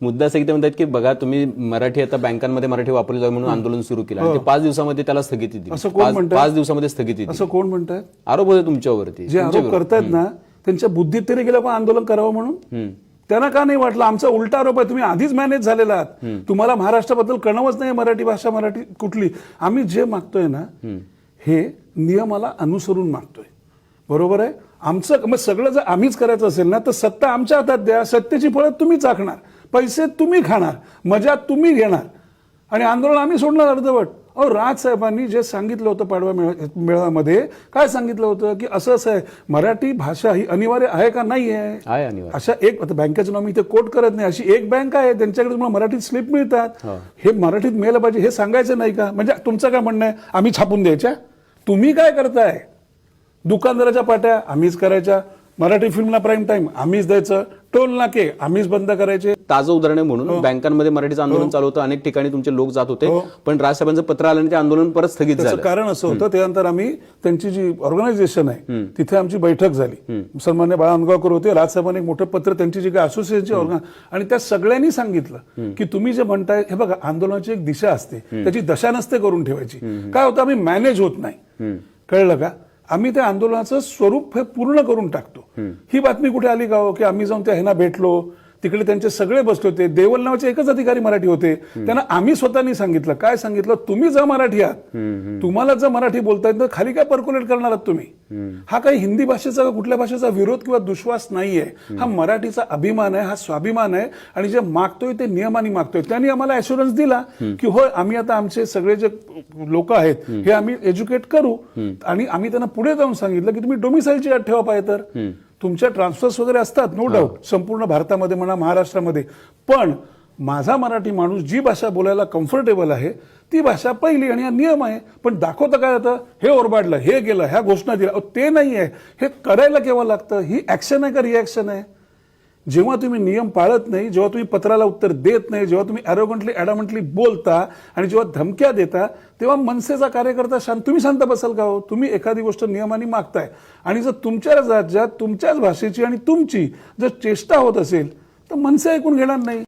मुद्दा असं की ते म्हणतात की बघा तुम्ही मराठी आता बँकांमध्ये मराठी वापरली जावी म्हणून आंदोलन सुरू केलं. आणि ते पाच दिवसामध्ये त्याला स्थगिती दिली. असं कोण पाच- दिवसामध्ये स्थगिती दिली. असं कोण म्हणताय आरोप होते तुमच्यावरती. जे आरोप करतायत ना त्यांच्या बुद्धीत तरी गेलं पण आंदोलन करावं म्हणून. त्यांना का नाही वाटलं? आमचा उलटा आरोप आहे. तुम्ही आधीच मॅनेज झालेला आहात. तुम्हाला महाराष्ट्राबद्दल कळवच नाही मराठी भाषा मराठी कुठली. आम्ही जे मागतोय ना हे. नियमाला अनुसरून मागतोय. बरोबर आहे? आमचं मग सगळं जर आम्हीच करायचं असेल ना तर सत्ता आमच्या हातात द्या. सत्तेची फळं तुम्ही चाखणार पैसे तुम्ही खाणार मजा तुम्ही घेणार. आणि आंदोलन आम्ही सोडणार अर्धवट. अहो राज साहेबांनी जे सांगितलं होतं पाडवा मेळा- मेळाव्यामध्ये काय सांगितलं होतं? की असं असं आहे मराठी भाषा ही अनिवार्य आहे का? नाही आहे. अशा एक आता बँकेचं नाव मी इथे कोट करत नाही अशी एक बँक आहे त्यांच्याकडे तुम्हाला मराठीत स्लिप मिळतात. हो. हे मराठीत मिळालं पाहिजे हे सांगायचं नाही का? म्हणजे तुमचं काय म्हणणं आहे? आम्ही छापून द्यायच्या? तुम्ही काय करताय? दुकानदाराच्या पाट्या आम्हीच करायच्या. मराठी फिल्मला प्राईम टाइम आम्हीच द्यायचं. टोल नाके आम्हीच बंद करायचे. ताजं उदाहरण आहे म्हणून. बँकांमध्ये मराठीचं आंदोलन चालू होतं. अनेक ठिकाणी तुमचे लोक जात होते. हो. पण राजसाहेबांचं पत्र आलं आणि ते आंदोलन परत स्थगित झालं. कारण असं होतं. त्यानंतर आम्ही त्यांची जी ऑर्गनायझेशन आहे तिथे आमची बैठक झाली. सन्मान्य बाळा अंगावकर होते. राजसाहेबांनी एक मोठं पत्र त्यांची जी काही असोसिएशनची ऑर्गन आणि त्या सगळ्यांनी सांगितलं की तुम्ही जे म्हणताय हे बघा आंदोलनाची एक दिशा असते. त्याची दशा नसते करून ठेवायची. काय होतं आम्ही मॅनेज होत नाही. कळलं का? आम्ही त्या आंदोलनाचं स्वरूप हे पूर्ण करून टाकतो. ही बातमी कुठे आली का हो? की आम्ही जाऊन त्या ह्यांना भेटलो. तिकडे त्यांचे सगळे बसले होते. देवल नावाचे एकच अधिकारी मराठी होते. त्यांना आम्ही स्वतःनी सांगितलं. काय सांगितलं? तुम्ही जर मराठी आहात. तुम्हाला जर मराठी बोलता येत तर खाली काय पर्क्युलेट करणार आहात तुम्ही? हा काही हिंदी भाषेचा का कुठल्या भाषेचा विरोध किंवा दुश्वास नाहीये. हा मराठीचा अभिमान आहे हा स्वाभिमान आहे. आणि जे मागतोय ते नियमाने मागतोय. त्यांनी आम्हाला अशुरन्स दिला की होय आम्ही आता आमचे सगळे जे लोक आहेत हे आम्ही एज्युकेट करू. आणि आम्ही त्यांना पुढे जाऊन सांगितलं की तुम्ही डोमिसाईलची अट ठेवा पाहिजे तर तुमच्या ट्रान्सफर्स वगैरे असतात नो डाऊट संपूर्ण भारतामध्ये म्हणा महाराष्ट्रामध्ये. पण माझा मराठी माणूस जी भाषा बोलायला कम्फर्टेबल आहे ती भाषा पहिली आणि हा नियम आहे. पण दाखवतं काय होतं हे ओरबाडलं हे गेलं ह्या घोषणा दिल्या. ते नाही आहे हे करायला केव्हा लागतं? ही ऍक्शन आहे का रिॲक्शन आहे? जेव्हा तुम्ही नियम पाळत नाही जेव्हा तुम्ही पत्राला उत्तर देत नाही जेव्हा तुम्ही अरोगंटली ॲडमंटली बोलता आणि जेव्हा धमक्या देता तेव्हा मनसेचा कार्यकर्ता शांत तुम्ही शांत बसाल का हो? तुम्ही एखादी गोष्ट नियमाने मागताय. आणि जर तुमच्या राज्यात तुमच्याच भाषेची आणि तुमची जर चेष्टा होत असेल तर मनसे ऐकून घेणार नाही.